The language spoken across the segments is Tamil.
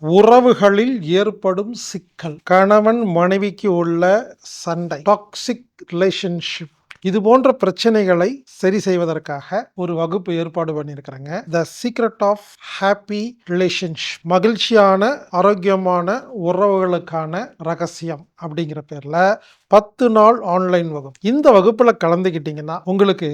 உறவுகளில் ஏற்படும் சிக்கல். கணவன் மனைவிக்கு உள்ள சண்டை. டாக்ஸிக் ரிலேஷன்ஷிப் இது போன்ற பிரச்சனைகளை சரி செய்வதற்காக ஒரு வகுப்பு ஏற்பாடு பண்ணியிருக்கிறேங்க. The secret of happy relationship மகிழ்ச்சியான ஆரோக்கியமான உறவுகளுக்கான ரகசியம் அப்படிங்கிற பேர்ல பத்து நாள் ஆன்லைன் வகுப்பு. இந்த வகுப்புல கலந்துக்கிட்டீங்கன்னா உங்களுக்கு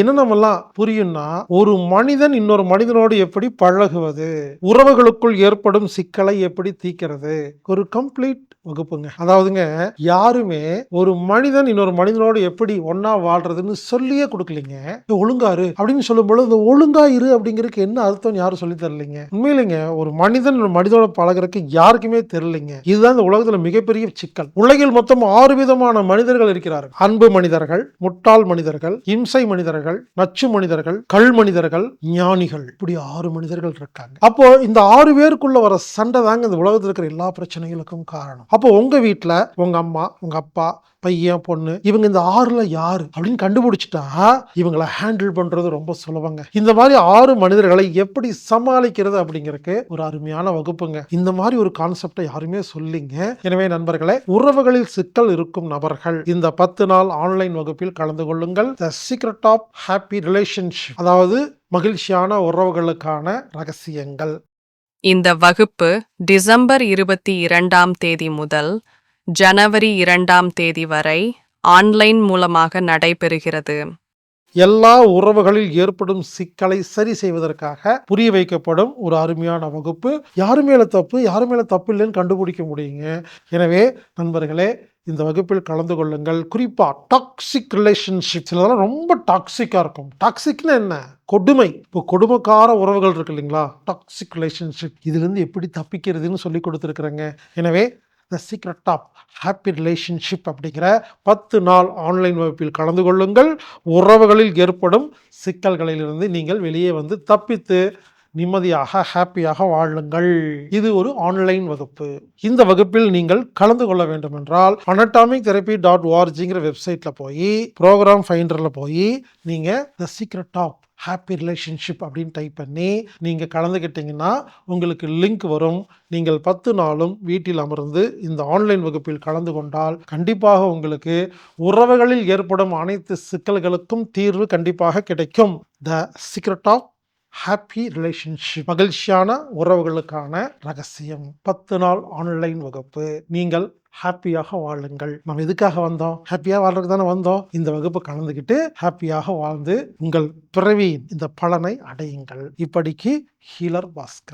என்னென்னலாம் புரியும்னா ஒரு மனிதன் இன்னொரு மனிதனோடு எப்படி பழகுவது உறவுகளுக்குள் ஏற்படும் சிக்கலை எப்படி தீர்க்கிறது ஒரு கம்ப்ளீட் வகுப்புங்க. அதாவதுங்க யாருமே ஒரு மனிதன் இன்னொரு மனிதனோடு எப்படி ஒன்னா வாழ்றதுன்னு சொல்லியே கொடுக்கலைங்க. ஒழுங்காரு அப்படின்னு சொல்லும் பொழுது இந்த ஒழுங்கா இரு அப்படிங்கிறதுக்கு என்ன அர்த்தம் யாரும் சொல்லி தரலைங்க. உண்மையிலேங்க ஒரு மனிதன் ஒரு மனிதனோட பழகிறதுக்கு யாருக்குமே தெரியலைங்க. இதுதான் இந்த உலகத்துல மிகப்பெரிய சிக்கல். உலகில் மொத்தம் ஆறு விதமான மனிதர்கள் இருக்கிறார்கள். அன்பு மனிதர்கள் முட்டாள் மனிதர்கள் இம்சை மனிதர்கள் நச்சு மனிதர்கள் கல் மனிதர்கள் ஞானிகள். இப்படி ஆறு மனிதர்கள் இருக்காங்க. அப்போ இந்த ஆறு பேருக்குள்ள வர சண்டை தாங்க இந்த உலகத்தில் இருக்கிற எல்லா பிரச்சனைகளுக்கும் காரணம். அப்போ உங்க வீட்டில் உங்க அம்மா உங்க அப்பா பையன் பொண்ணு இவங்க இந்த ஆறுல யாரு அப்படின்னு கண்டுபிடிச்சிட்டா இவங்களை ஹேண்டில் பண்றது ரொம்ப சுலபங்க. இந்த மாதிரி ஆறு மனிதர்களை எப்படி சமாளிக்கிறது அப்படிங்கிறதுக்கு ஒரு அருமையான வகுப்புங்க. இந்த மாதிரி ஒரு கான்செப்டை யாருமே சொல்லிங்க. எனவே நண்பர்களே உறவுகளில் சிக்கல் இருக்கும் நபர்கள் இந்த பத்து நாள் ஆன்லைன் வகுப்பில் கலந்து கொள்ளுங்கள். The secret of happy relationship அதாவது மகிழ்ச்சியான உறவுகளுக்கான ரகசியங்கள். இந்த வகுப்பு டிசம்பர் இருபத்தி இரண்டாம் தேதி முதல் ஜனவரி இரண்டாம் தேதி வரை ஆன்லைன் மூலமாக நடைபெறுகிறது. எல்லா உறவுகளில் ஏற்படும் சிக்கலை சரி செய்வதற்காக புரிய வைக்கப்படும் ஒரு அருமையான வகுப்பு. யாரு மேல தப்பு யாரு மேல தப்பு இல்லைன்னு கண்டுபிடிக்க முடியுங்க. எனவே நண்பர்களே இந்த வகுப்பில் கலந்து கொள்ளுங்கள். குறிப்பாக டாக்ஸிக் ரிலேஷன்ஷிப் சிலதெல்லாம் ரொம்ப டாக்ஸிக்காக இருக்கும். டாக்ஸிக்னா என்ன? கொடுமை. இப்போ கொடுமைக்கார உறவுகள் இருக்கு இல்லைங்களா? டாக்ஸிக் ரிலேஷன்ஷிப் இதுலேருந்து எப்படி தப்பிக்கிறதுன்னு சொல்லி கொடுத்துருக்குறேங்க. எனவே the secret of happy relationship அப்படிங்கிற பத்து நாள் ஆன்லைன் வகுப்பில் கலந்து கொள்ளுங்கள். உறவுகளில் ஏற்படும் சிக்கல்களிலிருந்து நீங்கள் வெளியே வந்து தப்பித்து நிம்மதியாக ஹாப்பியாக வாழுங்கள். இது ஒரு ஆன்லைன் வகுப்பு. இந்த வகுப்பில் நீங்கள் கலந்து கொள்ள வேண்டும் என்றால் அனட்டாமிக் தெரப்பி டாட் ஓஆர்ஜிங்கிற வெப்சைட்டில் போய் ப்ரோக்ராம் ஃபைண்டர்ல போய் நீங்கள் the secret of happy relationship அப்படின்னு டைப் பண்ணி நீங்கள் கலந்துக்கிட்டிங்கன்னா உங்களுக்கு லிங்க் வரும். நீங்கள் பத்து நாளும் வீட்டில் அமர்ந்து இந்த ஆன்லைன் வகுப்பில் கலந்து கொண்டால் கண்டிப்பாக உங்களுக்கு உறவுகளில் ஏற்படும் அனைத்து சிக்கல்களுக்கும் தீர்வு கண்டிப்பாக கிடைக்கும். The secret of happy relationship மகிழ்ச்சியான உறவுகளுக்கான ரகசியம். பத்து நாள் ஆன்லைன் வகுப்பு. நீங்கள் ஹாப்பியாக வாழுங்கள். நம்ம எதுக்காக வந்தோம்? ஹாப்பியாக வாழ்றதுக்கு தானே வந்தோம். இந்த வகுப்பு கலந்துக்கிட்டு ஹாப்பியாக வாழ்ந்து உங்கள் பிறவியின் இந்த பலனை அடையுங்கள். இப்படிக்கு ஹீலர் பாஸ்கர்.